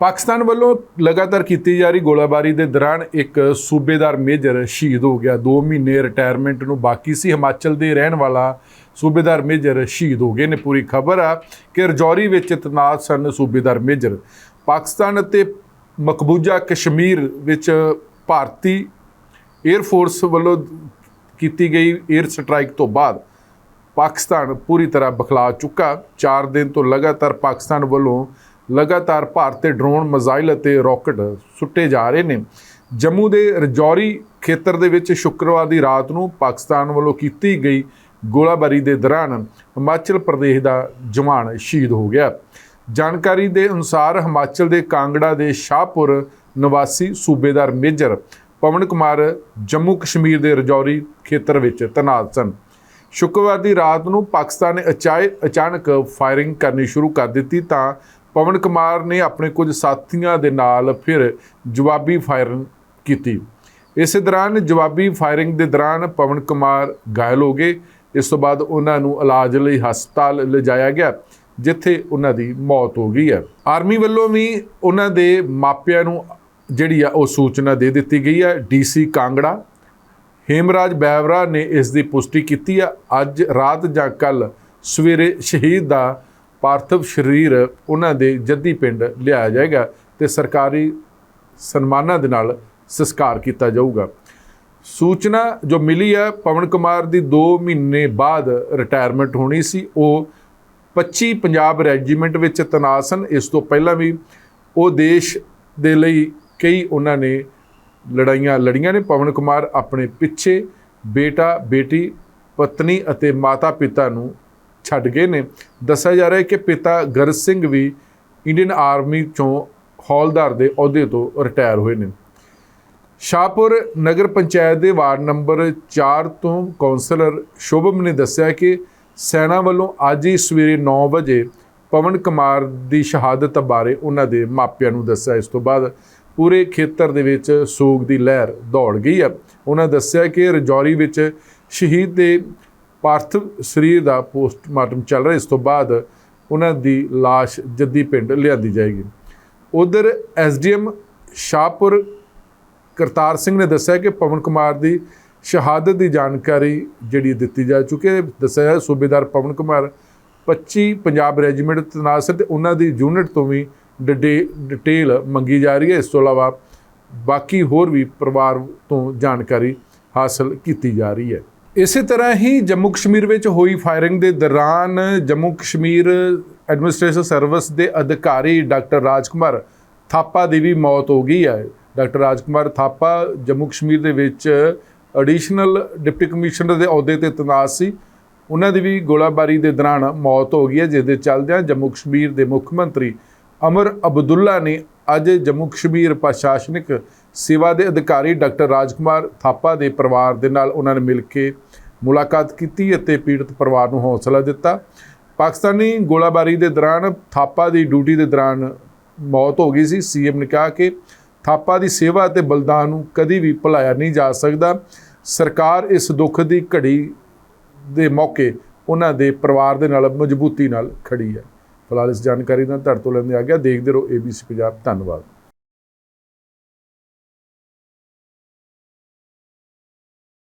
ਪਾਕਿਸਤਾਨ ਵੱਲੋਂ ਲਗਾਤਾਰ ਕੀਤੀ ਜਾ ਰਹੀ ਗੋਲਾਬਾਰੀ ਦੇ ਦੌਰਾਨ ਇੱਕ ਸੂਬੇਦਾਰ ਮੇਜਰ ਸ਼ਹੀਦ ਹੋ ਗਿਆ। 2 ਮਹੀਨੇ ਰਿਟਾਇਰਮੈਂਟ ਨੂੰ ਬਾਕੀ ਸੀ। ਹਿਮਾਚਲ ਦੇ ਰਹਿਣ ਵਾਲਾ ਸੂਬੇਦਾਰ ਮੇਜਰ ਸ਼ਹੀਦ ਹੋ ਗਏ ਨੇ। ਪੂਰੀ ਖਬਰ ਆ ਕਿ ਰਜੌਰੀ ਵਿੱਚ ਤਨਾਤ ਸਨ ਸੂਬੇਦਾਰ ਮੇਜਰ। ਪਾਕਿਸਤਾਨ ਅਤੇ ਮਕਬੂਜ਼ਾ ਕਸ਼ਮੀਰ ਵਿੱਚ ਭਾਰਤੀ 에ਅਰ ਫੋਰਸ ਵੱਲੋਂ ਕੀਤੀ ਗਈ 에ਅਰ ਸਟ੍ਰਾਈਕ ਤੋਂ ਬਾਅਦ ਪਾਕਿਸਤਾਨ ਪੂਰੀ ਤਰ੍ਹਾਂ ਬਖਲਾ ਚੁੱਕਾ। 4 ਦਿਨ ਤੋਂ ਲਗਾਤਾਰ ਪਾਕਿਸਤਾਨ ਵੱਲੋਂ ਲਗਾਤਾਰ ਭਾਰਤ ਤੇ ਡਰੋਨ, ਮਜ਼ਾਈਲ ਅਤੇ ਰਾਕਟ ਸੁੱਟੇ ਜਾ ਰਹੇ ਨੇ। ਜੰਮੂ ਦੇ ਰਜੌਰੀ ਖੇਤਰ ਦੇ ਵਿੱਚ ਸ਼ੁੱਕਰਵਾਰ ਦੀ ਰਾਤ ਨੂੰ ਪਾਕਿਸਤਾਨ ਵੱਲੋਂ ਕੀਤੀ ਗਈ ਗੋਲਾਬਾਰੀ ਦੇ ਦੌਰਾਨ ਹਿਮਾਚਲ ਪ੍ਰਦੇਸ਼ ਦਾ ਜਵਾਨ ਸ਼ਹੀਦ ਹੋ ਗਿਆ। ਜਾਣਕਾਰੀ ਦੇ ਅਨੁਸਾਰ ਹਿਮਾਚਲ ਦੇ ਕਾਂਗੜਾ ਦੇ ਸ਼ਾਹਪੁਰ ਨਿਵਾਸੀ ਸੂਬੇਦਾਰ ਮੇਜਰ ਪਵਨ ਕੁਮਾਰ ਜੰਮੂ ਕਸ਼ਮੀਰ ਦੇ ਰਜੌਰੀ ਖੇਤਰ ਵਿੱਚ ਤੈਨਾਤ ਸਨ। ਸ਼ੁੱਕਰਵਾਰ ਦੀ ਰਾਤ ਨੂੰ ਪਾਕਿਸਤਾਨ ਨੇ ਅਚਾਏ ਅਚਾਨਕ ਫਾਇਰਿੰਗ ਕਰਨੀ ਸ਼ੁਰੂ ਕਰ ਦਿੱਤੀ ਤਾਂ ਪਵਨ ਕੁਮਾਰ ਨੇ ਆਪਣੇ ਕੁਝ ਸਾਥੀਆਂ ਦੇ ਨਾਲ ਫਿਰ ਜਵਾਬੀ ਫਾਇਰਿੰਗ ਕੀਤੀ। ਇਸੇ ਦੌਰਾਨ ਜਵਾਬੀ ਫਾਇਰਿੰਗ ਦੇ ਦੌਰਾਨ ਪਵਨ ਕੁਮਾਰ ਘਾਇਲ ਹੋ ਗਏ। ਇਸ ਤੋਂ ਬਾਅਦ ਉਹਨਾਂ ਨੂੰ ਇਲਾਜ ਲਈ ਹਸਪਤਾਲ ਲਿਜਾਇਆ ਗਿਆ, ਜਿੱਥੇ ਉਹਨਾਂ ਦੀ ਮੌਤ ਹੋ ਗਈ ਹੈ। ਆਰਮੀ ਵੱਲੋਂ ਵੀ ਉਹਨਾਂ ਦੇ ਮਾਪਿਆਂ ਨੂੰ ਜਿਹੜੀ ਆ ਉਹ ਸੂਚਨਾ ਦੇ ਦਿੱਤੀ ਗਈ ਹੈ। ਡੀਸੀ ਕਾਂਗੜਾ, ਹੇਮਰਾਜ ਬੈਵਰਾ ਨੇ ਇਸ ਦੀ ਪੁਸ਼ਟੀ ਕੀਤੀ ਆ। ਅੱਜ ਰਾਤ ਜਾਂ ਕੱਲ ਸਵੇਰੇ ਸ਼ਹੀਦ ਦਾ ਪਾਰਥਿਵ ਸਰੀਰ ਉਹਨਾਂ ਦੇ ਜੱਦੀ ਪਿੰਡ ਲਿਆਇਆ ਜਾਏਗਾ ਤੇ ਸਰਕਾਰੀ ਸਨਮਾਨਾਂ ਦੇ ਨਾਲ ਸੰਸਕਾਰ ਕੀਤਾ ਜਾਊਗਾ। ਸੂਚਨਾ ਜੋ ਮਿਲੀ ਹੈ, ਪਵਨ ਕੁਮਾਰ ਦੀ 2 ਮਹੀਨੇ ਬਾਅਦ ਰਿਟਾਇਰਮੈਂਟ ਹੋਣੀ ਸੀ। ਉਹ 25 ਪੰਜਾਬ ਰੈਜੀਮੈਂਟ ਵਿੱਚ ਤੈਨਾਤ ਸਨ। ਇਸ ਤੋਂ ਪਹਿਲਾਂ ਵੀ ਉਹ ਦੇਸ਼ ਦੇ ਲਈ ਕਈ ਉਹਨਾਂ ਨੇ ਲੜਾਈਆਂ ਲੜੀਆਂ ਨੇ। ਪਵਨ ਕੁਮਾਰ ਆਪਣੇ ਪਿੱਛੇ ਬੇਟਾ, ਬੇਟੀ, ਪਤਨੀ ਅਤੇ ਮਾਤਾ ਪਿਤਾ ਨੂੰ ਛੱਡ ਗਏ ਨੇ। ਦੱਸਿਆ ਜਾ ਰਿਹਾ ਹੈ ਕਿ ਪਿਤਾ ਗਰਜ ਸਿੰਘ ਵੀ ਇੰਡੀਅਨ ਆਰਮੀ ਚੋਂ ਹੌਲਦਾਰ ਦੇ ਅਹੁਦੇ ਤੋਂ ਰਿਟਾਇਰ ਹੋਏ ਨੇ। ਸ਼ਾਹਪੁਰ ਨਗਰ ਪੰਚਾਇਤ ਦੇ ਵਾਰਡ ਨੰਬਰ 4 ਤੋਂ ਕੌਂਸਲਰ ਸ਼ੁਭਮ ਨੇ ਦੱਸਿਆ ਕਿ ਸੈਨਾ ਵੱਲੋਂ ਅੱਜ ਹੀ ਸਵੇਰੇ 9 ਵਜੇ ਪਵਨ ਕੁਮਾਰ ਦੀ ਸ਼ਹਾਦਤ ਬਾਰੇ ਉਹਨਾਂ ਦੇ ਮਾਪਿਆਂ ਨੂੰ ਦੱਸਿਆ। ਇਸ ਤੋਂ ਬਾਅਦ ਪੂਰੇ ਖੇਤਰ ਦੇ ਵਿੱਚ ਸੋਗ ਦੀ ਲਹਿਰ ਦੌੜ ਗਈ ਹੈ। ਉਹਨਾਂ ਦੱਸਿਆ ਕਿ ਰਜੌਰੀ ਵਿੱਚ ਸ਼ਹੀਦ ਦੇ ਪਾਰਥਿਵ ਸਰੀਰ ਦਾ ਪੋਸਟਮਾਰਟਮ ਚੱਲ ਰਿਹਾ, ਇਸ ਤੋਂ ਬਾਅਦ ਉਹਨਾਂ ਦੀ লাশ ਜੱਦੀ ਪਿੰਡ ਲਿਆਂਦੀ ਜਾਏਗੀ। ਉਧਰ ਐਸਡੀਐਮ ਸ਼ਾਹਪੁਰ ਕਰਤਾਰ ਸਿੰਘ ਨੇ ਦੱਸਿਆ ਕਿ ਪਵਨ ਕੁਮਾਰ ਦੀ ਸ਼ਹਾਦਤ ਦੀ ਜਾਣਕਾਰੀ ਜਿਹੜੀ ਦਿੱਤੀ ਜਾ ਚੁੱਕੀ ਹੈ। ਦੱਸਿਆ ਹੈ ਸੂਬੇਦਾਰ ਪਵਨ ਕੁਮਾਰ 25 ਪੰਜਾਬ ਰੈਜੀਮੈਂਟ ਤਨਾਸਰ ਸੀ ਤੇ ਉਹਨਾਂ ਦੀ ਯੂਨਿਟ ਤੋਂ ਵੀ ਡਿਟੇ- ਡਿਟੇਲ ਮੰਗੀ ਜਾ ਰਹੀ ਹੈ। ਇਸ ਤੋਂ ਇਲਾਵਾ ਬਾਕੀ ਹੋਰ ਵੀ ਪਰਿਵਾਰ ਤੋਂ ਜਾਣਕਾਰੀ ਹਾਸਲ ਕੀਤੀ ਜਾ ਰਹੀ ਹੈ। ਇਸੇ ਤਰ੍ਹਾਂ ਹੀ ਜੰਮੂ ਕਸ਼ਮੀਰ ਵਿੱਚ ਹੋਈ ਫਾਇਰਿੰਗ ਦੇ ਦੌਰਾਨ ਜੰਮੂ ਕਸ਼ਮੀਰ ਐਡਮਿਨਿਸਟ੍ਰੇਸ਼ਨ ਸਰਵਿਸ ਦੇ ਅਧਿਕਾਰੀ ਡਾਕਟਰ ਰਾਜਕੁਮਾਰ ਥਾਪਾ ਦੀ ਵੀ ਮੌਤ ਹੋ ਗਈ ਹੈ। ਡਾਕਟਰ ਰਾਜਕੁਮਾਰ ਥਾਪਾ ਜੰਮੂ ਕਸ਼ਮੀਰ ਦੇ ਵਿੱਚ ਐਡੀਸ਼ਨਲ ਡਿਪਟੀ ਕਮਿਸ਼ਨਰ ਦੇ ਅਹੁਦੇ ਤੇ ਤਨਾਤ ਸੀ। ਉਹਨਾਂ ਦੀ ਵੀ ਗੋਲਾਬਾਰੀ ਦੇ ਦੌਰਾਨ ਮੌਤ ਹੋ ਗਈ ਹੈ, ਜਿਸ ਦੇ ਚੱਲਦਿਆਂ ਜੰਮੂ ਕਸ਼ਮੀਰ ਦੇ ਮੁੱਖ ਮੰਤਰੀ ਅਮਰ ਅਬਦੁੱਲਾ ਨੇ ਅੱਜ ਜੰਮੂ ਕਸ਼ਮੀਰ ਪ੍ਰਸ਼ਾਸਨਿਕ ਸੇਵਾ ਦੇ ਅਧਿਕਾਰੀ ਡਾਕਟਰ ਰਾਜਕੁਮਾਰ ਥਾਪਾ ਦੇ ਪਰਿਵਾਰ ਦੇ ਨਾਲ ਉਹਨਾਂ ਨੇ ਮਿਲ ਕੇ ਮੁਲਾਕਾਤ ਕੀਤੀ ਅਤੇ ਪੀੜਤ ਪਰਿਵਾਰ ਨੂੰ ਹੌਸਲਾ ਦਿੱਤਾ। ਪਾਕਿਸਤਾਨੀ ਗੋਲਾਬਾਰੀ ਦੇ ਦੌਰਾਨ ਥਾਪਾ ਦੀ ਡਿਊਟੀ ਦੇ ਦੌਰਾਨ ਮੌਤ ਹੋ ਗਈ ਸੀ। ਸੀਐਮ ਨੇ ਕਿਹਾ ਕਿ ਥਾਪਾ ਦੀ ਸੇਵਾ ਅਤੇ ਬਲਿਦਾਨ ਨੂੰ ਕਦੀ ਵੀ ਭੁਲਾਇਆ ਨਹੀਂ ਜਾ ਸਕਦਾ। ਸਰਕਾਰ ਇਸ ਦੁੱਖ ਦੀ ਘੜੀ ਦੇ ਮੌਕੇ ਉਹਨਾਂ ਦੇ ਪਰਿਵਾਰ ਦੇ ਨਾਲ ਮਜ਼ਬੂਤੀ ਨਾਲ ਖੜੀ ਹੈ। ਫਿਲਹਾਲ ਇਸ ਜਾਣਕਾਰੀ ਨਾਲ ਤੁਹਾਡੇ ਤੋਂ ਲੈਂਦੇ ਆ ਗਿਆ। ਦੇਖਦੇ ਰਹੋ ABC ਪੰਜਾਬ। ਧੰਨਵਾਦ।